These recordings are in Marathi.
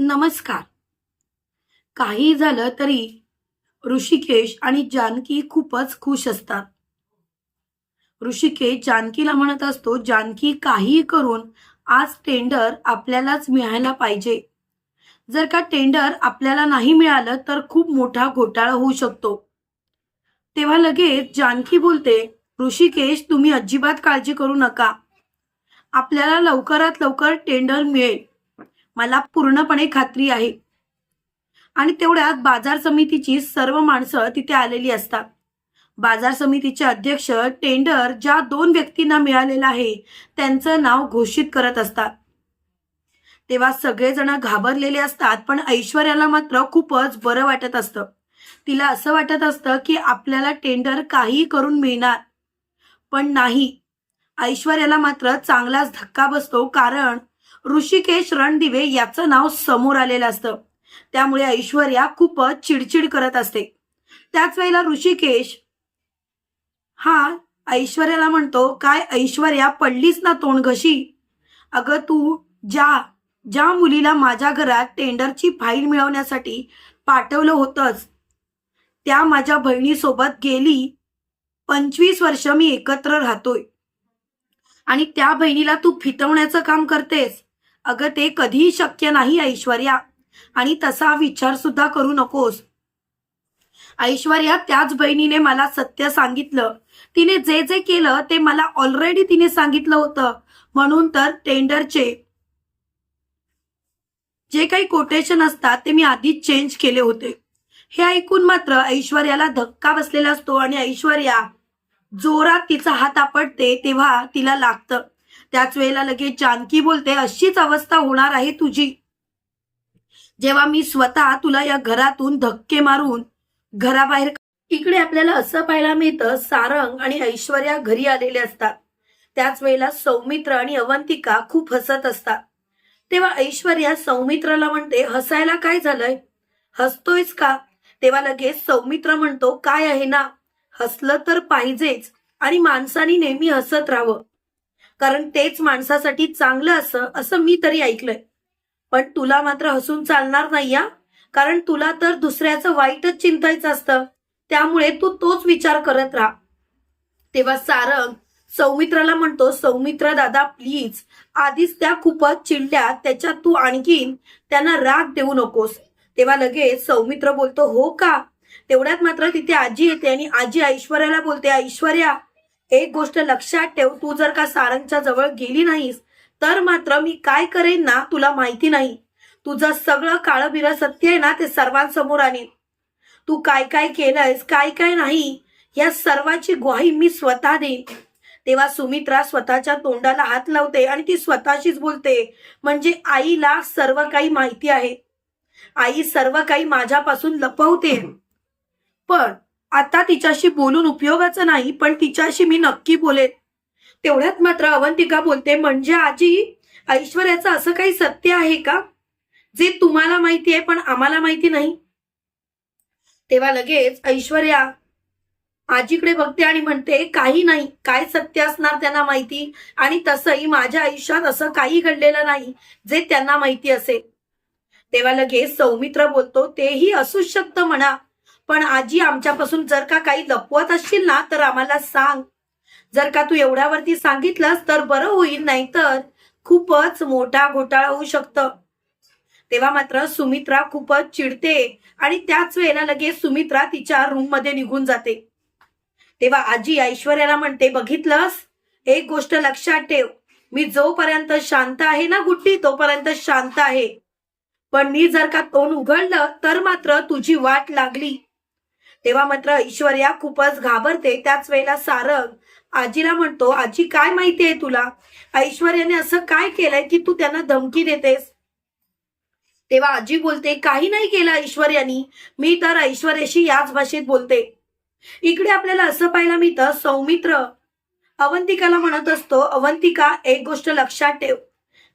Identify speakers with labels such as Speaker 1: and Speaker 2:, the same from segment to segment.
Speaker 1: नमस्कार. काही झालं तरी ऋषिकेश आणि जानकी खूपच खुश असतात. ऋषिकेश जानकीला म्हणत असतो जानकी काहीही करून आज टेंडर आपल्यालाच मिळायला पाहिजे. जर का टेंडर आपल्याला नाही मिळालं तर खूप मोठा घोटाळा होऊ शकतो. तेव्हा लगेच जानकी बोलते ऋषिकेश तुम्ही अजिबात काळजी करू नका. आपल्याला लवकरात लवकर टेंडर मिळेल. मला पूर्णपणे खात्री आहे. आणि तेवढ्यात बाजार समितीची सर्व माणसं तिथे आलेली असतात. बाजार समितीचे अध्यक्ष टेंडर ज्या दोन व्यक्तींना मिळालेलं आहे त्यांचं नाव घोषित करत असतात. तेव्हा सगळेजण घाबरलेले असतात पण ऐश्वर्याला मात्र खूपच बरं वाटत असतं. तिला असं वाटत असतं की आपल्याला टेंडर काही करून मिळणार पण नाही. ऐश्वर्याला मात्र चांगलाच धक्का बसतो कारण ऋषिकेश रणदिवे याचं नाव समोर आलेलं असतं. त्यामुळे ऐश्वर्या खूपच चिडचिड करत असते. त्याच वेळेला ऋषिकेश हा ऐश्वर्याला म्हणतो काय ऐश्वर्या पडलीस ना तोंड घशी? अगं तू ज्या ज्या मुलीला माझ्या घरात टेंडरची फाईल मिळवण्यासाठी पाठवलं होतंच त्या माझ्या बहिणीसोबत गेली. पंचवीस वर्ष मी एकत्र राहतोय. आणि त्या बहिणीला तू फितवण्याचं काम करतेस. अगं ते कधीही शक्य नाही ऐश्वर्या. आणि तसा विचार सुद्धा करू नकोस. ऐश्वर्या त्याच बहिणीने मला सत्य सांगितलं. तिने जे जे केलं ते मला ऑलरेडी तिने सांगितलं होतं. म्हणून तर टेंडरचे जे काही कोटेशन असतात ते मी आधीच चेंज केले होते. हे ऐकून मात्र ऐश्वर्याला धक्का बसलेला असतो आणि ऐश्वर्या जोरात तिचा हात आपटते तेव्हा तिला लागतं. त्याच वेळेला लगेच जानकी बोलते अशीच अवस्था होणार आहे तुझी. जेव्हा मी स्वतः तुला या घरातून धक्के मारून घराबाहेर इकडे आपल्याला असं पाहायला मिळतं सारंग आणि ऐश्वर्या घरी आलेले असतात. त्याच वेळेला सौमित्र आणि अवंतिका खूप हसत असतात. तेव्हा ऐश्वर्या सौमित्राला म्हणते हसायला काय झालंय? हसतोयस का? तेव्हा लगेच सौमित्र म्हणतो काय आहे ना? हसलं तर पाहिजेच आणि माणसानी नेहमी हसत राहावं. कारण तेच माणसासाठी चांगलं असं असं मी तरी ऐकलंय. पण तुला मात्र हसून चालणार नाही या कारण तुला तर दुसऱ्याचं वाईटच चिंतायचं असतं. त्यामुळे तू तोच विचार करत राहा. तेव्हा सारंग सौमित्राला म्हणतो सौमित्र दादा प्लीज आधीच त्या खूपच चिडल्या. त्याच्यात तू आणखीन त्यांना राग देऊ नकोस. तेव्हा लगेच सौमित्र बोलतो हो का? तेवढ्यात मात्र तिथे आजी येते आणि आजी ऐश्वर्याला बोलते ऐश्वर्या एक गोष्ट लक्षात ठेव तू जर का सारंगच्या जवळ गेली नाहीस तर मात्र मी काय करेन ना तुला माहिती नाही. तुझं सगळं काळं बिरं सत्य आहे ना ते सर्वांसमोर आणीन. तू काय काय केलंयस काय काय नाही या सर्वाची ग्वाही मी स्वतः देईन. तेव्हा सुमित्रा स्वतःच्या तोंडाला हात लावते आणि ती स्वतःशीच बोलते म्हणजे आईला सर्व काही माहिती आहे. आई सर्व काही माझ्यापासून लपवते. पण आता तिच्याशी बोलून उपयोगाचं नाही पण तिच्याशी मी नक्की बोलेन. तेवढ्यात मात्र अवंतिका बोलते म्हणजे आजी ऐश्वर्याचं असं काही सत्य आहे का? जे तुम्हाला माहिती आहे पण आम्हाला माहिती नाही. तेव्हा लगेच ऐश्वर्या आजीकडे बघते आणि म्हणते काही नाही काय सत्य असणार त्यांना माहिती? आणि तसंही माझ्या आयुष्यात असं काही घडलेलं नाही जे त्यांना माहिती असेल. तेव्हा लगेच सौमित्र बोलतो तेही असूच शकतं म्हणा पण आजी आमच्यापासून जर का काही लपवत असशील ना तर आम्हाला सांग. जर का तू एवढ्यावरती सांगितलंस तर बरं होईल नाहीतर खूपच मोठा घोटाळा होऊ शकतं. तेव्हा मात्र सुमित्रा खूपच चिडते आणि त्याच वेळेला लगेच सुमित्रा तिच्या रूममध्ये निघून जाते. तेव्हा आजी ऐश्वर्याला म्हणते बघितलंस? एक गोष्ट लक्षात ठेव. मी जोपर्यंत शांत आहे ना गुड्डी तोपर्यंत शांत आहे. पण मी जर का तोंड उघडलं तर मात्र तुझी वाट लागली. तेव्हा मात्र ऐश्वर्या खूपच घाबरते. त्याच वेळेला सारंग आजीला म्हणतो आजी काय माहिती आहे तुला? ऐश्वर्याने असं काय केलंय की तू त्यांना धमकी देतेस? तेव्हा आजी बोलते काही नाही केलं ऐश्वर्यानी मी तर ऐश्वर्याशी याच भाषेत बोलते. इकडे आपल्याला असं पाहायला मिळतं सौमित्र अवंतिकाला म्हणत असतो अवंतिका एक गोष्ट लक्षात ठेव.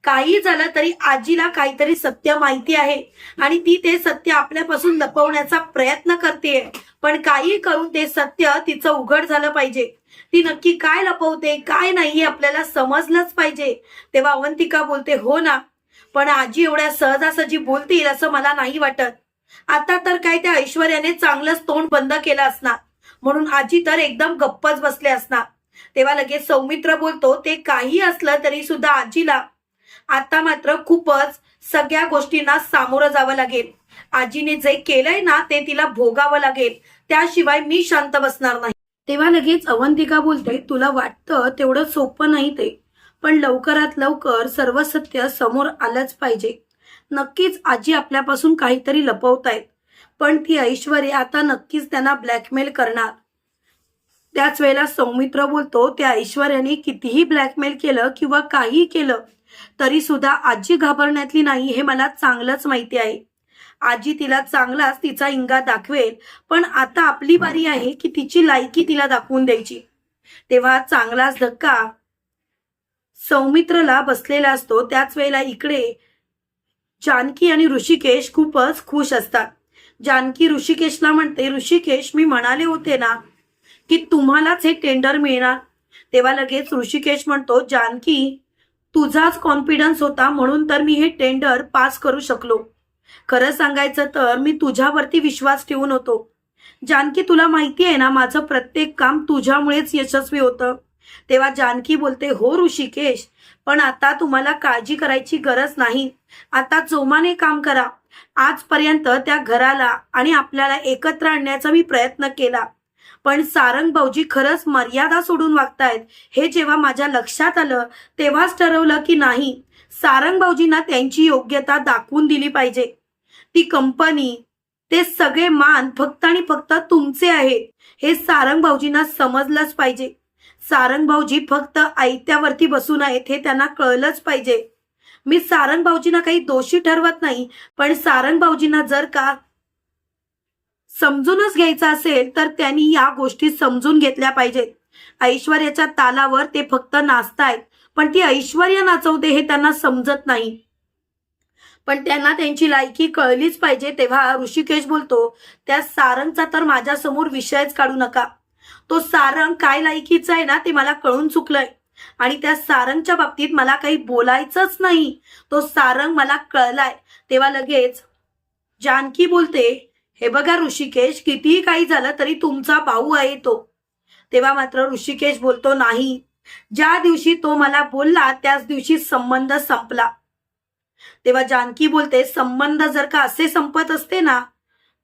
Speaker 1: काही झालं तरी आजीला काहीतरी सत्य माहिती आहे. आणि ती ते सत्य आपल्यापासून लपवण्याचा प्रयत्न करते पण काही करून ते सत्य तिचं उघड झालं पाहिजे. ती नक्की काय लपवते काय नाही हे आपल्याला समजलंच पाहिजे. तेव्हा अवंतिका बोलते हो ना पण आजी एवढ्या सहजासहजी बोलतील असं मला नाही वाटत. आता तर काय त्या ऐश्वर्याने चांगलंच तोंड बंद केलं असणार. म्हणून आजी तर एकदम गप्पच बसले असणार. तेव्हा लगेच सौमित्र बोलतो ते काही असलं तरी सुद्धा आजीला आता मात्र खूपच सगळ्या गोष्टींना सामोरं जावं लागेल. आजीने जे केलंय ना ते तिला भोगावं लागेल. त्याशिवाय मी शांत बसणार नाही. तेव्हा लगेच अवंतिका बोलते तुला वाटतं तेवढं सोपं नाही ते पण लवकरात लवकर सर्व सत्य समोर आलंच पाहिजे. नक्कीच आजी आपल्यापासून काहीतरी लपवतायत पण ती ऐश्वर्या आता नक्कीच त्यांना ब्लॅकमेल करणार. त्याच वेळेला सौमित्र बोलतो त्या ऐश्वर्याने कितीही ब्लॅकमेल केलं किंवा काही केलं तरी सुद्धा आजी घाबरण्यातली नाही हे मला चांगलंच माहिती आहे. आजी तिला चांगलाच तिचा इंगा दाखवेल पण आता आपली बारी आहे की तिची लायकी तिला दाखवून द्यायची. तेव्हा चांगलाच धक्का सौमित्रला बसलेला असतो. त्याच वेळेला इकडे जानकी आणि ऋषिकेश खूपच खुश असतात. जानकी ऋषिकेशला म्हणते ऋषिकेश मी म्हणाले होते ना की तुम्हालाच हे टेंडर मिळणार. तेव्हा लगेच ऋषिकेश म्हणतो जानकी तुझाच कॉन्फिडन्स होता म्हणून तर मी हे टेंडर पास करू शकलो. खरं सांगायचं तर मी तुझ्यावरती विश्वास ठेवून होतो. जानकी तुला माहिती आहे ना माझं प्रत्येक काम तुझ्यामुळेच यशस्वी होतं. तेव्हा जानकी बोलते हो ऋषिकेश पण आता तुम्हाला काळजी करायची गरज नाही. आता जोमाने काम करा. आजपर्यंत त्या घराला आणि आपल्याला एकत्र आणण्याचा मी प्रयत्न केला. पण सारंग भाऊजी खरंच मर्यादा सोडून वागतायत. हे जेव्हा माझ्या लक्षात आलं तेव्हाच ठरवलं की नाही सारंग भाऊजींना त्यांची योग्यता दाखवून दिली पाहिजे. ती कंपनी ते सगळे मान फक्त आणि फक्त तुमचे आहेत हे सारंग भाऊजींना समजलंच पाहिजे. सारंग भाऊजी फक्त आयत्यावरती बसून आहेत हे त्यांना कळलंच पाहिजे. मी सारंग भाऊजींना काही दोषी ठरवत नाही पण सारंग भाऊजींना जर का समजूनच घ्यायचं असेल तर त्यांनी या गोष्टी समजून घेतल्या पाहिजेत. ऐश्वर्याच्या तालावर ते फक्त नाचतायत पण ती ऐश्वर्या नाचवते हे त्यांना समजत नाही. पण त्यांना त्यांची लायकी कळलीच पाहिजे तेव्हा ऋषिकेश बोलतो त्या सारंगचा तर माझ्यासमोर विषयच काढू नका. तो सारंग काय लायकीचा आहे ना ते मला कळून चुकलंय. आणि त्या सारंगच्या बाबतीत मला काही बोलायचंच नाही. तो सारंग मला कळलाय. तेव्हा लगेच जानकी बोलते हे बघा ऋषिकेश कितीही काही झालं तरी तुमचा भाऊ आहे तो. तेव्हा मात्र ऋषिकेश बोलतो नाही. ज्या दिवशी तो मला बोलला त्याच दिवशी संबंध संपला. तेव्हा जानकी बोलते संबंध जर का असे संपत असते ना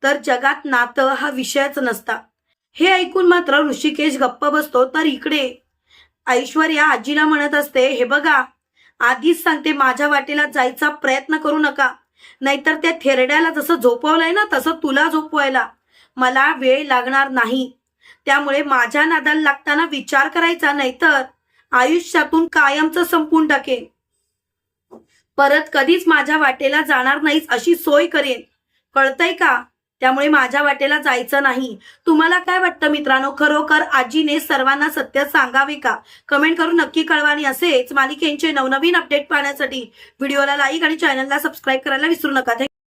Speaker 1: तर जगात नातं हा विषयच नसता. हे ऐकून मात्र ऋषिकेश गप्प बसतो तर इकडे ऐश्वर्या आजीला म्हणत असते हे बघा आधीच सांगते माझ्या वाटेला जायचा प्रयत्न करू नका. नाहीतर त्या थेरड्याला जसं झोपवलंय ना तसं तुला झोपवायला. मला वेळ लागणार नाही. त्यामुळे माझ्या नादाला लागताना विचार करायचा नाहीतर आयुष्यातून कायमचं संपून टाकेन. परत कधीच माझ्या वाटेला जाणार नाहीस अशी सोय करेन. कळतंय का? त्यामुळे माझ्या वाटेला जायचं नाही. तुम्हाला काय वाटतं मित्रांनो? खरोखर आजीने सर्वांना सत्य सांगावे का? कमेंट करून नक्की कळवा आणि असेच मालिकेंचे नवनवीन अपडेट पाहण्यासाठी व्हिडिओला लाईक आणि चॅनलला सबस्क्राईब करायला विसरू नका.